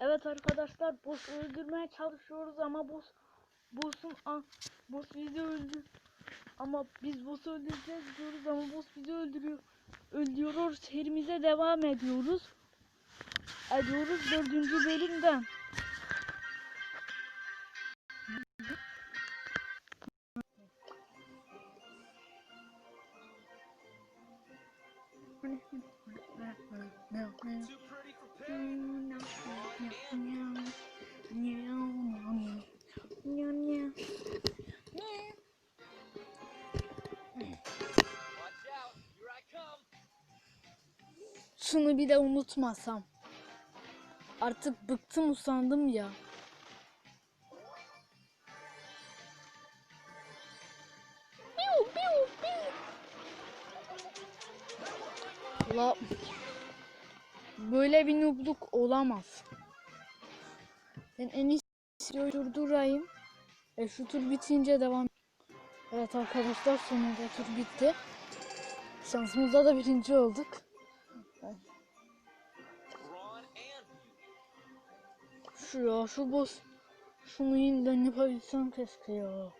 Evet arkadaşlar boss öldürmeye çalışıyoruz ama boss boss'un boss bizi öldür ama biz boss'u öldüreceğiz diyoruz ama boss bizi öldürüyor. Öldürüyor serimize devam ediyoruz. Ediyoruz dördüncü bölümden. Pretty Şunu bir de unutmasam. Artık bıktım usandım ya. Piu. La böyle bir nubluk olamaz. Ben en iyisi durdurayım. E şu tur bitince devam. Evet arkadaşlar sonunda tur bitti. Şansımızda da birinci olduk. Şu ya şu boss. Şunu yeniden yapabilsem keşke ya.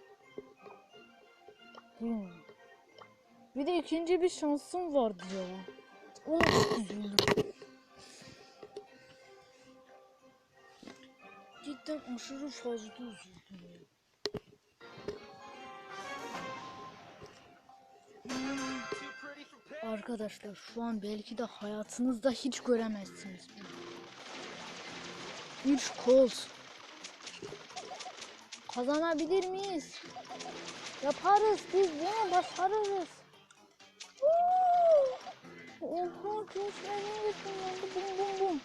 Mi? Bir de ikinci bir şansım vardı ya. Onu üzüldüm. Cidden aşırı fazla üzüldüm Arkadaşlar şu an belki de hayatınızda hiç göremezsiniz. 3 koz. Kazanabilir miyiz? Yaparız biz yine başarırız. Oha gençlerin yaşandı bum bum bum.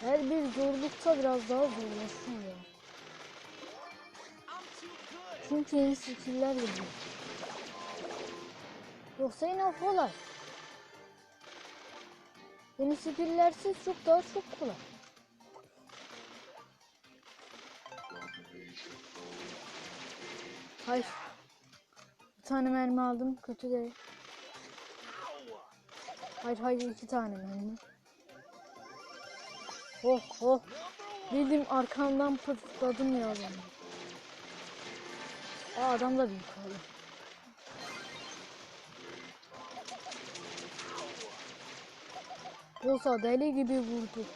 Her bir zorlukta biraz daha zorlaşıyor ya. Çünkü yeni skill'ler geliyor. Yoksa yine kolay. Yeni skill'lersiz çok daha çok kolay. Hayır. Bir tane mermi aldım. Kötü değil. Hayır hayır iki tane mermi. Oh oh. Dedim arkamdan pırtladım ya adamı. Aa adam da büyük oldu. Olsa deli gibi vurdu.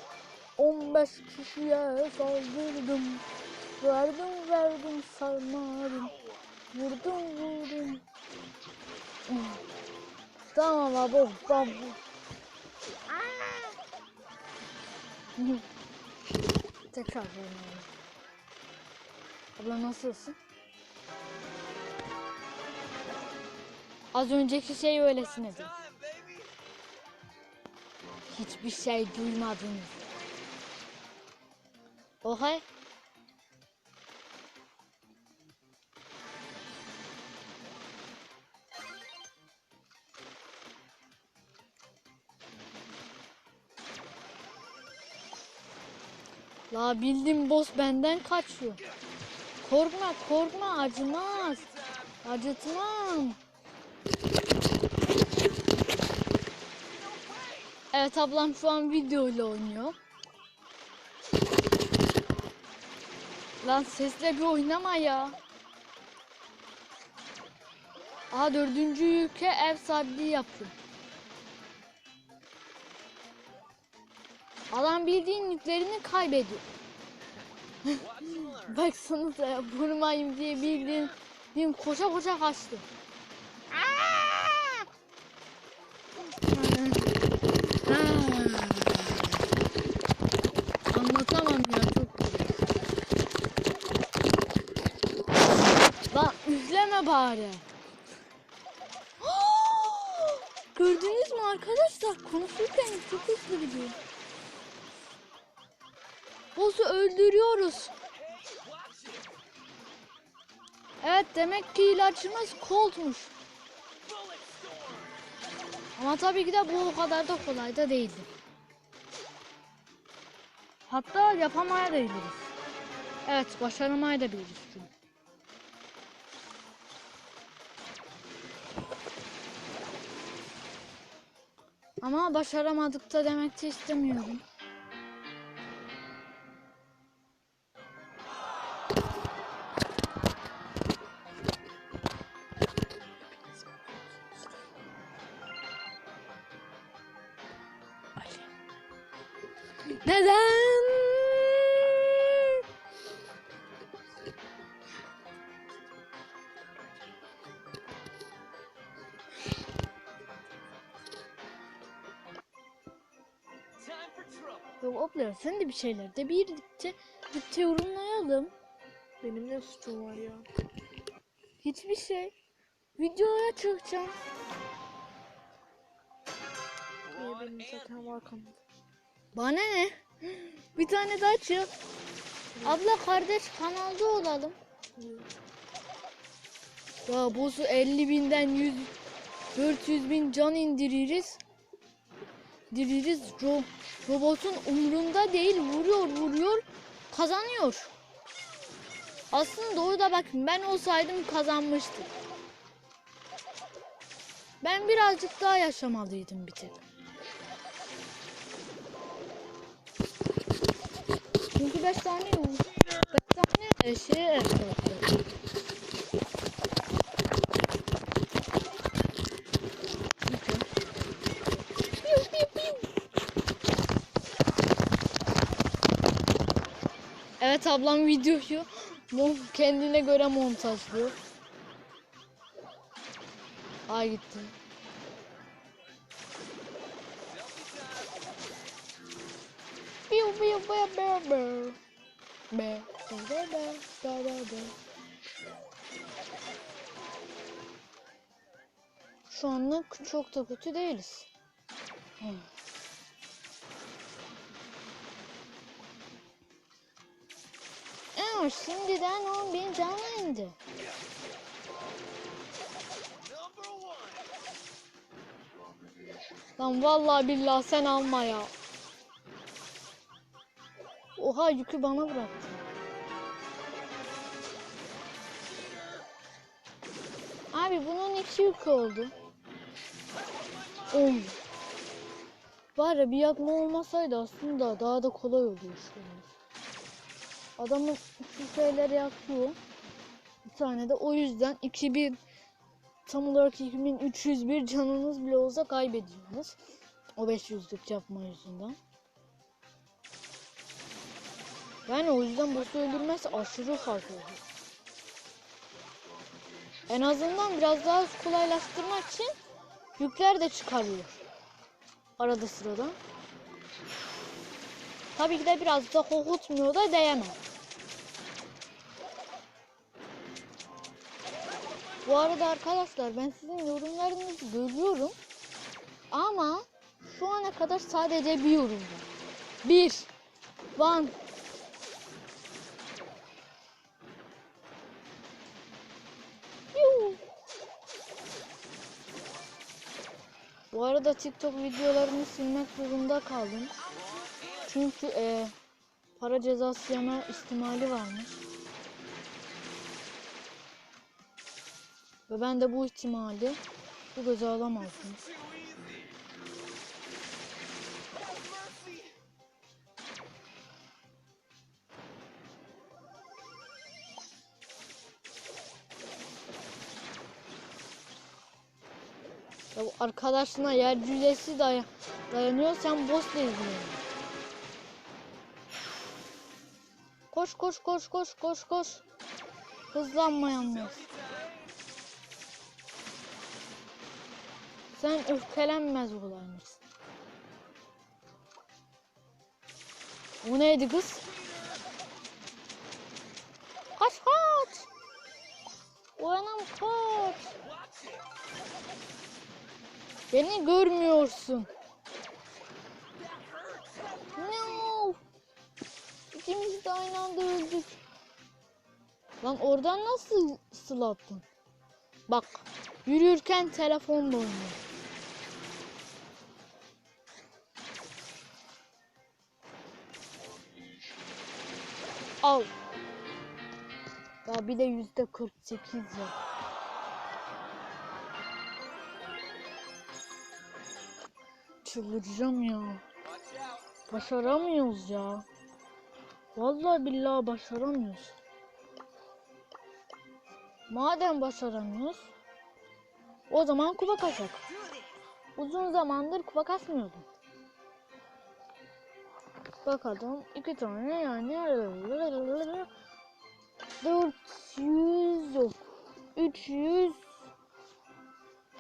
15 kişiye saldırdım. Verdim verdim sarmadım. Vurdum vurdum. Tamam abi babu. Tekrar oynayalım. Abla nasılsın? Az önceki şey öylesine değil. Time, baby. Hiçbir şey duymadınız. Ohay. La bildim boss benden kaçıyor. Korkma korkma acımaz. Acıtmam. Evet ablam şu an video ile oynuyor. Lan sesle bir oynama ya. Aha dördüncü ülke ev sahipliği yapıyor. Adam bildiğin yüklerini kaybediyor. Baksanıza ya vurmayayım diye bildiğin, bildiğin koşa koşa kaçtı. Anlatamam ya çok. Lan üfleme bari. Gördünüz mü arkadaşlar? Konuşurken çok hızlı gidiyor boss'u öldürüyoruz. Evet demek ki ilaçımız Colt'muş. Ama tabii ki de bu o kadar da kolay da değildi. Hatta yapamaya da biliriz. Evet başaramaya da biliriz. Ama başaramadık da demek de istemiyorum. Neden? Yok abla sen de bir şeyler de birlikte birlikte yorumlayalım. Benim ne suçum var ya? Hiçbir şey. Videoya çıkacağım. Niye benim zaten var kanalda. Bana ne? Bir tane daha çık. Abla kardeş kanalda olalım. Ya bozu 50 binden 100 400 bin can indiririz. Diririz. Ro robotun umrunda değil. Vuruyor vuruyor. Kazanıyor. Aslında orada bakın ben olsaydım kazanmıştım. Ben birazcık daha yaşamalıydım bir tek. Çünkü 5 tane yok. 5 tane şey. Evet ablam videoyu kendine göre montajlıyor. Ay gitti. Şu anlık çok da kötü değiliz. Hmm. Evet, şimdiden 10 bin can indi. Lan vallahi billahi sen alma ya. Oha yükü bana bıraktı. Abi bunun iki yükü oldu. On. Var ya bir yakma olmasaydı aslında daha da kolay oluyor işlerimiz. Adamın şu şeyleri yakıyor. Bir tane de o yüzden 2000 tam olarak 2301 canınız bile olsa kaybediyorsunuz. O 500'lük yapma yüzünden. Yani o yüzden boss'u öldürmesi aşırı fark oluyor. En azından biraz daha kolaylaştırmak için yükler de çıkarıyor. Arada sırada. Tabii ki de biraz da korkutmuyor da diyemem. Bu arada arkadaşlar ben sizin yorumlarınızı görüyorum. Ama şu ana kadar sadece bir yorum var. Bir. One. Bu arada TikTok videolarımı silmek zorunda kaldım. Çünkü e, para cezası yeme ihtimali varmış. Ve ben de bu ihtimali bu göze alamazdım. Ya arkadaşına yer cüzesi day dayanıyor sen boss'la ilgileniyorsun. Koş koş koş koş koş koş. Hızlanma yalnız. Sen öfkelenmez olaymışsın. O neydi kız? Kaç kaç. O anam kaç. Beni görmüyorsun. No. İkimiz de aynı anda öldük. Lan oradan nasıl sılattın? Bak yürürken telefonla oynuyor. Al. Ya bir de yüzde 48 ya. Çıldıracağım ya. Başaramıyoruz ya. Vallahi billahi başaramıyoruz. Madem başaramıyoruz, o zaman kupa kaçak. Uzun zamandır kupa kasmıyordum. Bakalım iki tane yani 400 yok 300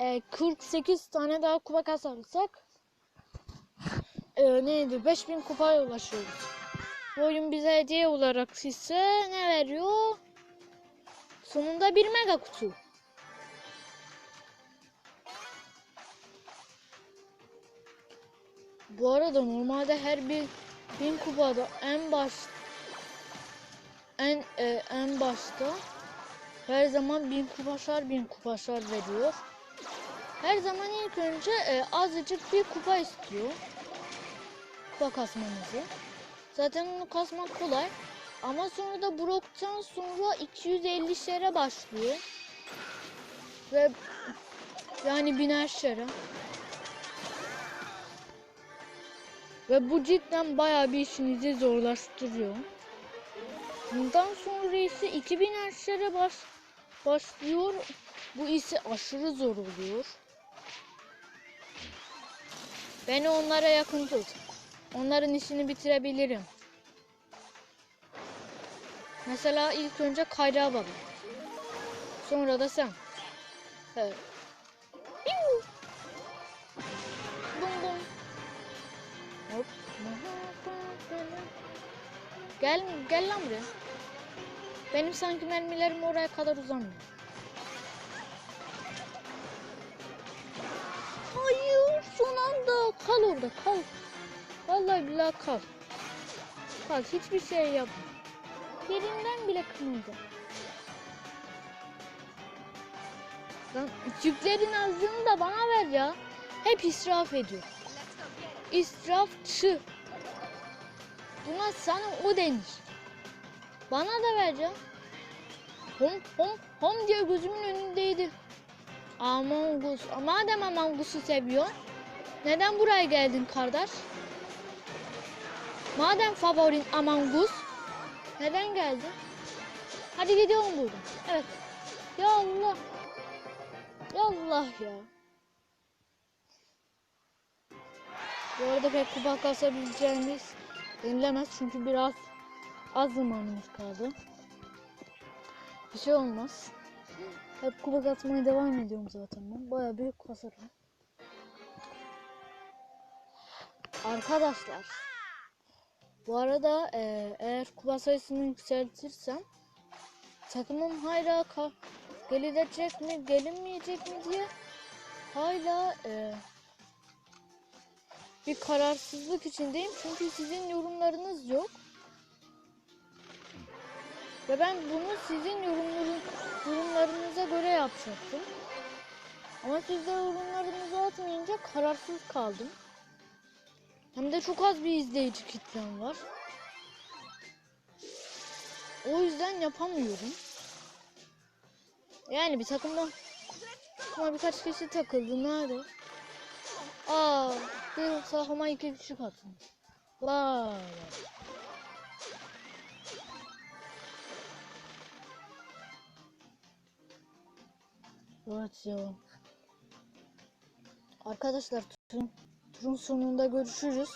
e, 48 tane daha kupa kasarsak e, neydi 5000 kupaya ulaşıyoruz. Bu oyun bize hediye olarak ise ne veriyor? Sonunda bir mega kutu. Bu arada normalde her bir bin kupada en baş en e, en başta her zaman bin kupaşar bin kupaşar veriyor. Her zaman ilk önce e, azıcık bir kupa istiyor. Kupa kasmamızı. Zaten onu kasmak kolay. Ama sonra da Brock'tan sonra 250 şere başlıyor. Ve yani biner şere. Ve bu cidden bayağı bir işinizi zorlaştırıyor. Bundan sonra ise 2000 erşere baş, başlıyor. Bu ise aşırı zor oluyor. Beni onlara yakın tut. Onların işini bitirebilirim. Mesela ilk önce Kayra baba. Sonra da sen. Evet. Hop. Gel, gel lan buraya. Benim sanki mermilerim oraya kadar uzamıyor. Hayır, son anda. Kal orada, kal. Vallahi billahi kal. Kal, hiçbir şey yapma. Yerinden bile kımıldı. Lan yüklerin azlığını da bana ver ya. Hep israf ediyor. İsrafçı. Buna sana o denir. Bana da ver ya. Hom hom hom diye gözümün önündeydi. Among Us. Madem Among Us'u seviyorsun. Neden buraya geldin kardeş? Madem favorin Among Us. Neden geldin? Hadi gidiyorum buradan. Evet. Ya Allah. Ya Allah ya. Bu arada pek kupa kasabileceğimiz denilemez çünkü biraz az zamanımız kaldı. Bir şey olmaz. Hep kupa kasmaya devam ediyorum zaten ben. Bayağı büyük kasarım. Arkadaşlar. Bu arada eee, eğer kupa sayısını yükseltirsem takımım hala gelecek mi gelinmeyecek mi diye hala eee, bir kararsızlık içindeyim çünkü sizin yorumlarınız yok. Ve ben bunu sizin yorumların, yorumlarınıza göre yapacaktım. Ama siz de yorumlarınızı atmayınca kararsız kaldım. Hem de çok az bir izleyici kitlem var. O yüzden yapamıyorum. Yani bir takımda ama birkaç kişi takıldı. Nerede? Aa, bir sahama iki kişi katılmış. Vay. Evet ya. Arkadaşlar turun, turun sonunda görüşürüz.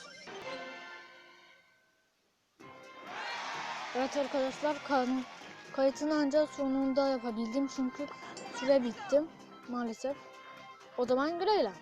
Evet arkadaşlar kanun kayıtını ancak sonunda yapabildim çünkü süre bitti maalesef. O zaman güle güle.